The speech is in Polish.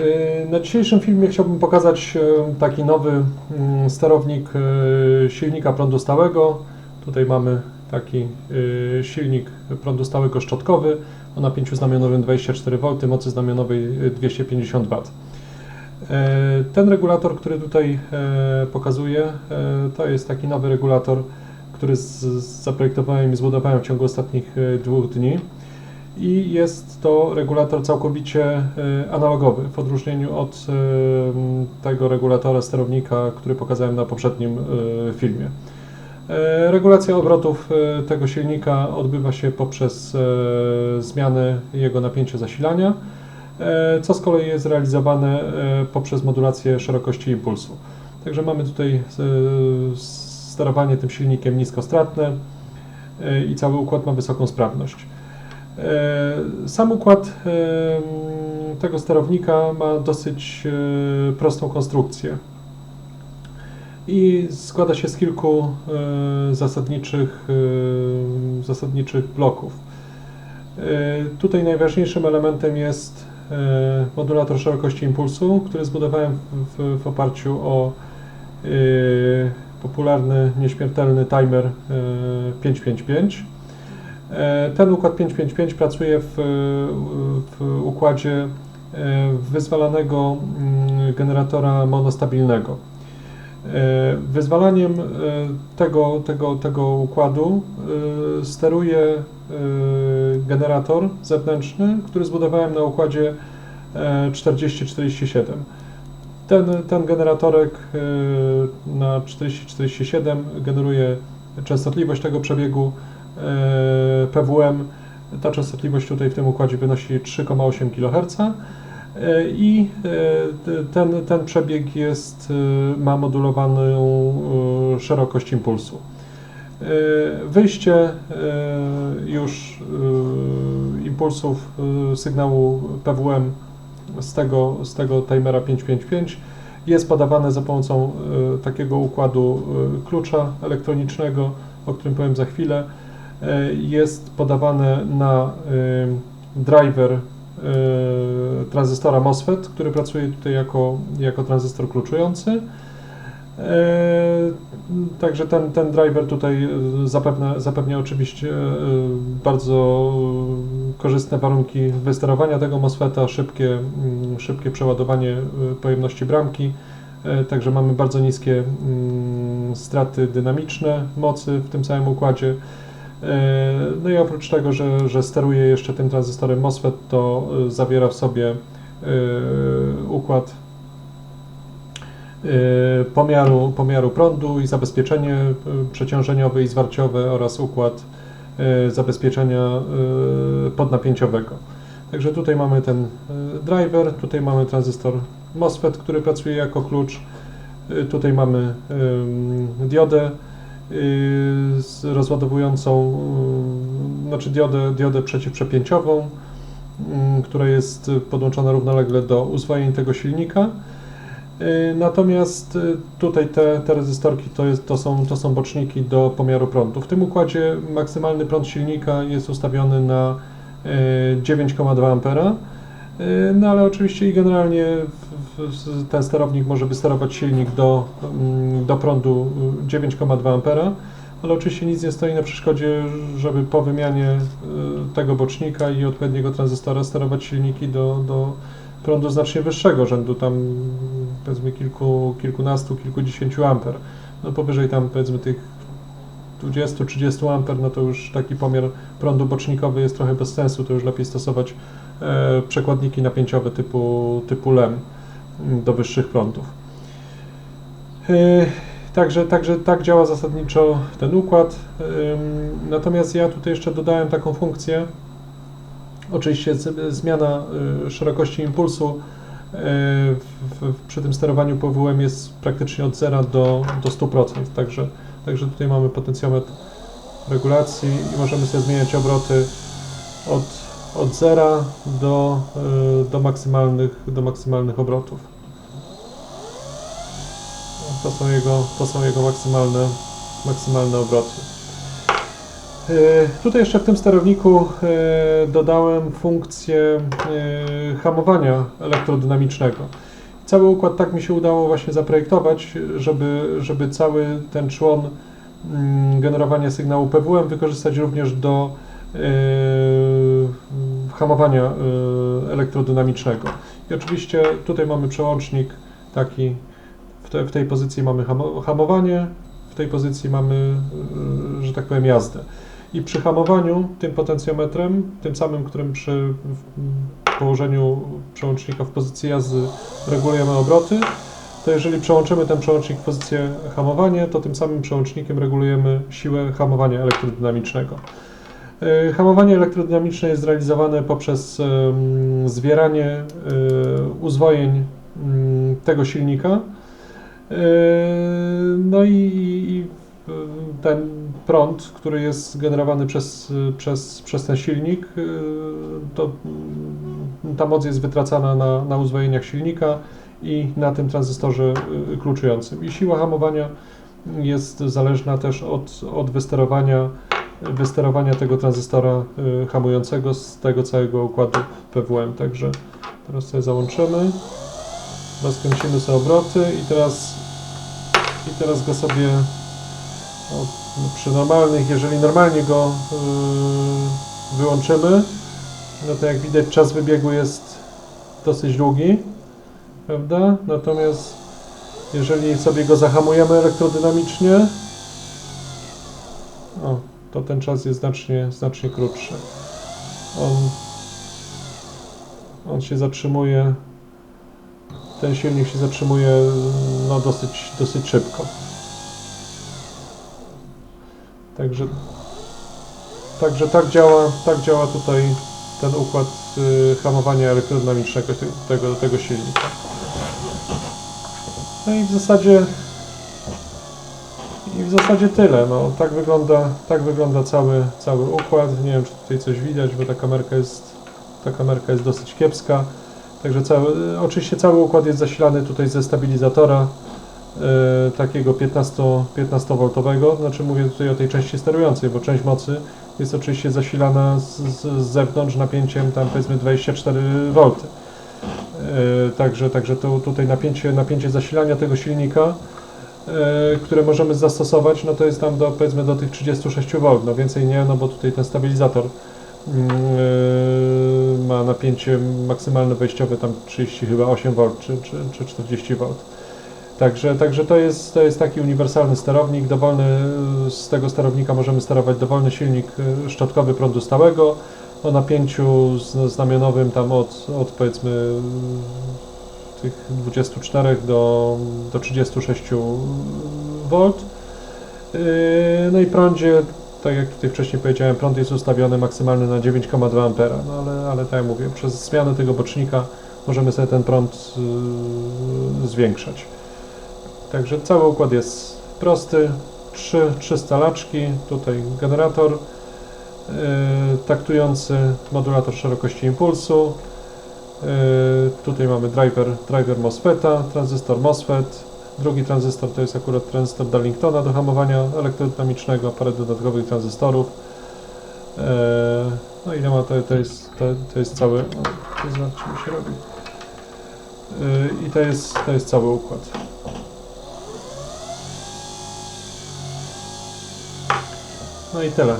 Y, Na dzisiejszym filmie chciałbym pokazać e, taki nowy mm, sterownik e, silnika prądu stałego. Tutaj mamy taki silnik prądu stałego szczotkowy o napięciu znamionowym 24V, mocy znamionowej e, 250 W. E, Ten regulator, który tutaj pokazuję, to jest taki nowy regulator, który zaprojektowałem i zbudowałem w ciągu ostatnich dwóch dni i jest to regulator całkowicie e, analogowy w odróżnieniu od e, tego regulatora sterownika, który pokazałem na poprzednim e, filmie. Regulacja obrotów tego silnika odbywa się poprzez zmianę jego napięcia zasilania, co z kolei jest realizowane poprzez modulację szerokości impulsu. Także mamy tutaj sterowanie tym silnikiem niskostratne i cały układ ma wysoką sprawność. E, Sam układ e, tego sterownika ma dosyć e, prostą konstrukcję i składa się z kilku zasadniczych, zasadniczych bloków. Tutaj najważniejszym elementem jest modulator szerokości impulsu, który zbudowałem w, w, oparciu o popularny, nieśmiertelny timer e, 555. E, Ten układ 555 pracuje w, w układzie e, wyzwalanego mm, generatora monostabilnego. E, Wyzwalaniem e, tego, tego, tego układu e, steruje e, generator zewnętrzny, który zbudowałem na układzie e, 4047. Ten, ten generatorek e, na 4047 generuje częstotliwość tego przebiegu e, PWM. Ta częstotliwość tutaj w tym układzie wynosi 3,8 kHz e, i e, ten, ten przebieg jest, e, ma modulowaną e, szerokość impulsu. E, Wyjście e, już e, impulsów e, sygnału PWM z tego, z tego timera 555 jest podawane za pomocą e, takiego układu e, klucza elektronicznego, o którym powiem za chwilę. E, Jest podawane na e, driver e, tranzystora MOSFET, który pracuje tutaj jako, jako tranzystor kluczujący. Także ten, ten driver tutaj e, zapewnia, oczywiście bardzo korzystne warunki wysterowania tego MOSFETA, szybkie, mm, szybkie przeładowanie pojemności bramki. Także mamy bardzo niskie mm, straty dynamiczne mocy w tym całym układzie. E, No i oprócz tego, że, że steruje jeszcze tym tranzystorem MOSFET, to e, zawiera w sobie e, układ pomiaru, pomiaru prądu i zabezpieczenie przeciążeniowe i zwarciowe oraz układ zabezpieczenia podnapięciowego. Także tutaj mamy ten driver, tutaj mamy tranzystor MOSFET, który pracuje jako klucz. Tutaj mamy diodę z rozładowującą, y, znaczy diodę, diodę przeciwprzepięciową, y, która jest podłączona równolegle do uzwojeń tego silnika. Y, Natomiast y, tutaj te, te rezystorki to, jest, to, są, to są boczniki do pomiaru prądu. W tym układzie maksymalny prąd silnika jest ustawiony na y, 9,2 A. Y, No ale oczywiście i generalnie ten sterownik może wysterować silnik do, mm, do prądu y, 9,2 A, ale oczywiście nic nie stoi na przeszkodzie, żeby po wymianie y, tego bocznika i odpowiedniego tranzystora sterować silniki do, do prądu znacznie wyższego, rzędu tam powiedzmy kilku, kilkunastu, kilkudziesięciu amper. No powyżej tam powiedzmy tych 20-30 amper, no to już taki pomiar prądu bocznikowy jest trochę bez sensu, to już lepiej stosować e, przekładniki napięciowe typu, typu LEM m, do wyższych prądów. E, Także, także tak działa zasadniczo ten układ. Ym, Natomiast ja tutaj jeszcze dodałem taką funkcję. Oczywiście z- zmiana y, szerokości impulsu y, w, w, przy tym sterowaniu PWM jest praktycznie od 0 do, do 100%. Także, także tutaj mamy potencjometr regulacji i możemy sobie zmieniać obroty od, od 0 do, y, do, maksymalnych, do maksymalnych obrotów. To są jego, to są jego maksymalne, maksymalne obroty. E, Tutaj jeszcze w tym sterowniku e, dodałem funkcję e, hamowania elektrodynamicznego. Cały układ tak mi się udało właśnie zaprojektować, żeby, żeby cały ten człon mm, generowania sygnału PWM wykorzystać również do e, hamowania e, elektrodynamicznego. I oczywiście tutaj mamy przełącznik taki, w, te, w tej pozycji mamy hamo, hamowanie, w tej pozycji mamy, e, że tak powiem, jazdę. I przy hamowaniu tym potencjometrem, tym samym, którym przy położeniu przełącznika w pozycji jazdy regulujemy obroty, to jeżeli przełączymy ten przełącznik w pozycję hamowanie, to tym samym przełącznikiem regulujemy siłę hamowania elektrodynamicznego. E, Hamowanie elektrodynamiczne jest realizowane poprzez zwieranie e, uzwojeń mm, tego silnika. E, No i, i ten prąd, który jest generowany przez, przez, przez ten silnik, e, to ta moc jest wytracana na, na uzwojeniach silnika i na tym tranzystorze kluczującym. I siła hamowania jest zależna też od, od wysterowania, wysterowania tego tranzystora y, hamującego z tego całego układu PWM. Także teraz sobie załączymy, rozkręcimy sobie obroty i teraz, i teraz go sobie no, przy normalnych, jeżeli normalnie go y, wyłączymy, no to jak widać czas wybiegu jest dosyć długi, prawda? Natomiast jeżeli sobie go zahamujemy elektrodynamicznie, o, to ten czas jest znacznie, znacznie krótszy. On, on się zatrzymuje, ten silnik się zatrzymuje no, dosyć, dosyć szybko. Także, także tak działa, tak działa tutaj ten układ y, hamowania elektrodynamicznego te- tego, tego silnika. No i w zasadzie i w zasadzie tyle. No, tak wygląda, tak wygląda cały, cały układ. Nie wiem, czy tutaj coś widać, bo ta kamerka jest, ta kamerka jest dosyć kiepska. Także cały, oczywiście cały układ jest zasilany tutaj ze stabilizatora takiego 15, 15V. Znaczy mówię tutaj o tej części sterującej, bo część mocy jest oczywiście zasilana z, z, zewnątrz napięciem tam powiedzmy 24V. E, Także, także to tutaj napięcie, napięcie zasilania tego silnika, e, które możemy zastosować, no to jest tam do, powiedzmy do tych 36V, no więcej nie, no bo tutaj ten stabilizator mm, e, ma napięcie maksymalne wejściowe tam 30 chyba 8V czy, czy, czy 40V. Także, także to, jest, to jest taki uniwersalny sterownik, dowolny, z tego sterownika możemy sterować dowolny silnik e, szczotkowy prądu stałego, o napięciu znamionowym tam od, od powiedzmy tych 24 do, do 36 V. Yy, No i prądzie, tak jak tutaj wcześniej powiedziałem, prąd jest ustawiony maksymalny na 9,2 A, no ale, ale tak jak mówię, przez zmianę tego bocznika możemy sobie ten prąd zwiększać. Także cały układ jest prosty, trzy, trzy stalaczki, tutaj generator, yy, taktujący modulator szerokości impulsu. Yy, tutaj mamy driver, driver MOSFETA, tranzystor MOSFET. Drugi tranzystor to jest akurat tranzystor Darlingtona do hamowania elektrodynamicznego, parę dodatkowych tranzystorów. Yy, no i ma to, to, jest, to, to jest cały. O, to znaczy mi się robi. Yy, I to jest, to jest cały układ. No i tyle.